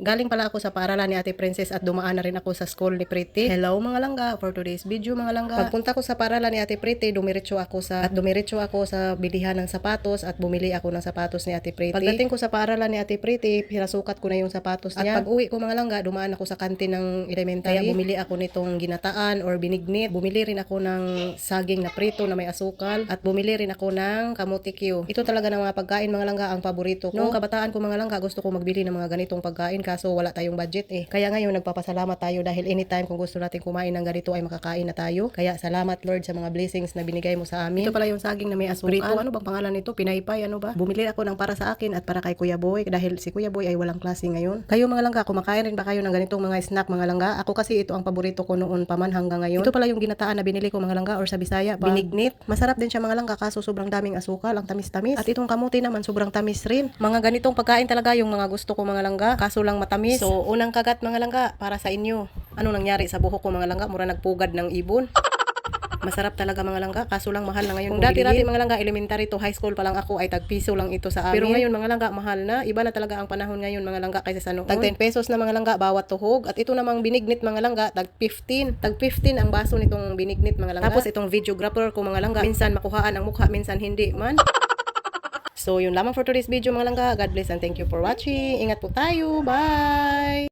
Galing pala ako sa paaralan ni Ate Princess at dumaan na rin ako sa school ni Pretty. Hello mga langga, for today's video mga langga. Pagpunta ko sa paaralan ni Ate Pretty, dumiretso ako sa at dumiretso ako sa bilihan ng sapatos at bumili ako ng sapatos ni Ate Pretty. Pagdating ko sa paaralan ni Ate Pretty, pinasukat ko na yung sapatos niya. At pag uwi ko mga langga, dumaan ako sa kantin ng elementary. Kaya bumili ako nitong ginataan or binignit. Bumili rin ako ng saging na prito na may asukal at bumili rin ako ng Q. Ito talaga ng mga pagkain mga langga ang paborito ko. Noong kabataan ko mga langga, gusto ko magbili ng mga ganitong pagkain kaso wala tayong budget eh. Kaya ngayon nagpapasalamat tayo dahil anytime kung gusto natin kumain ng ganito ay makakain na tayo. Kaya salamat Lord sa mga blessings na binigay mo sa amin. Ito pala yung saging na may asukal. Prito, ano bang pangalan nito? Pinaypay, ano ba? Bumili ako ng para sa akin at para kay Kuya Boy dahil si Kuya Boy ay walang klase ngayon. Kayo mga langga, kumakain rin ba kayo ng ganitong mga snack mga langga? Ako kasi ito ang paborito ko noon pa man hanggang ngayon. Ito pala yung ginataan na binili ko mga langga or sa Bisaya pa. Binignit. Masarap din siya mga langga kaso sobrang daming asukal, ang tamis-tamis. At itong kamuti naman sobrang tamis rin. Mga ganitong pagkain talaga yung mga gusto ko mga langga, kaso lang matamis. So, unang kagat mga langga para sa inyo. Ano nangyari sa buhok ko mga langga? Mura nagpugad ng ibon. Masarap talaga mga langga, kaso lang mahal na ngayon. Kung dati-dati mga langga, elementary to high school pa lang ako ay tagpiso lang ito sa amin. Pero ngayon mga langga, mahal na. Iba na talaga ang panahon ngayon mga langga kaysa sa noon. Tag 10 pesos na mga langga bawat tuhog. At ito namang binignit mga langga, tag 15. Tag 15 ang baso nitong binignit mga langga. Tapos itong videographer ko mga langga, minsan makuhaan ang mukha, minsan hindi man. So, yun lamang for today's video mga langga. God bless and thank you for watching. Ingat po tayo. Bye!